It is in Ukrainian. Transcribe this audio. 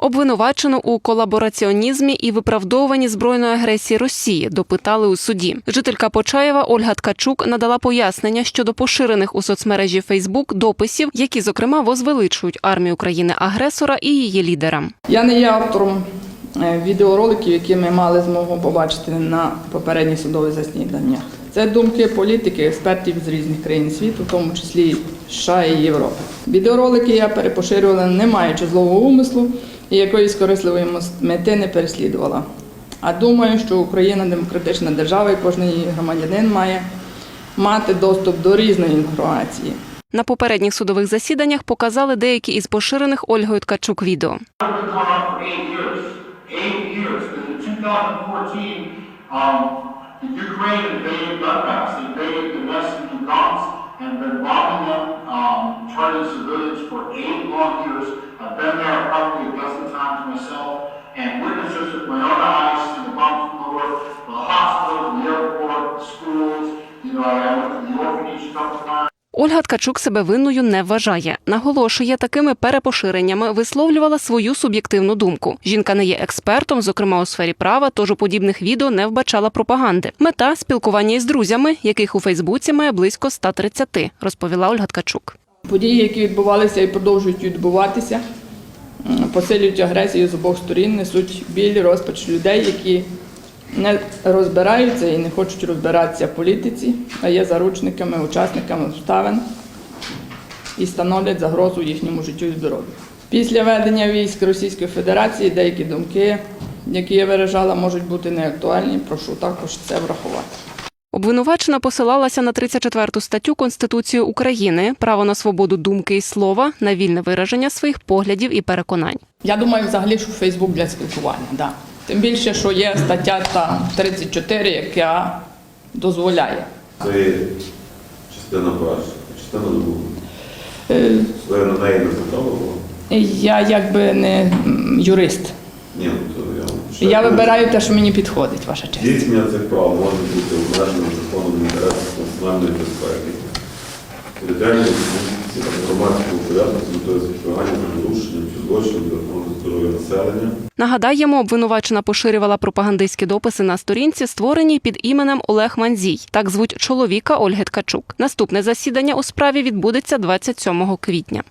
Обвинувачену у колабораціонізмі і виправдовуванні збройної агресії Росії допитали у суді. Жителька Почаєва Ольга Ткачук надала пояснення щодо поширених у соцмережі Фейсбук дописів, які зокрема возвеличують армію країни агресора і її лідера. Я не є автором е, відеороликів, які ми мали змогу побачити на попередніх судових засіданнях. Це думки політики, експертів з різних країн світу, в тому числі США і Європи. Відеоролики я перепоширювала, не маючи злого умислу і якоїсь корисливої мети не переслідувала. А думаю, що Україна демократична держава, і кожен її громадянин має мати доступ до різної інформації. На попередніх судових засіданнях показали деякі із поширених Ольгою Ткачук відео. I've been years, eight times myself, and witnessed this with my own eyes, see the bombs come over, the hospitals, the airport, the schools, you know, I went to the orphanage a couple times. Ольга Ткачук себе винною не вважає. Наголошує, такими перепоширеннями висловлювала свою суб'єктивну думку. Жінка не є експертом, зокрема у сфері права, тож у подібних відео не вбачала пропаганди. Мета спілкування із друзями, яких у Фейсбуці має близько 130, розповіла Ольга Ткачук. Події, які відбувалися і продовжують відбуватися, посилюють агресію з обох сторін, несуть біль, розпач людей, які не розбираються і не хочуть розбиратися в політиці, а є заручниками, учасниками обставин і становлять загрозу їхньому життю і здоров'ю. Після ведення військ Російської Федерації деякі думки, які я виражала, можуть бути неактуальні. Прошу також це врахувати. Обвинувачена посилалася на 34 статтю Конституції України право на свободу думки і слова, на вільне вираження своїх поглядів і переконань. Я думаю, взагалі, що Фейсбук для спілкування, да. Тим більше, що є стаття там 34, яка дозволяє. Це є частина перша, частина друга. Е, Ви на неї не? Я якби не юрист. Ні, ну то я Я вибираю те, що мені підходить, ваша честь. Здійснення цих прав може бути обмеженим законом інтересів національної безпеки. Територіальної та громадського порядку з метою запобігання порушенням чи злочинів для охорони здоров'я населення. Нагадаємо, обвинувачена поширювала пропагандистські дописи на сторінці, створеній під іменем Олег Манзій. Так звуть чоловіка Ольги Ткачук. Наступне засідання у справі відбудеться 27 квітня.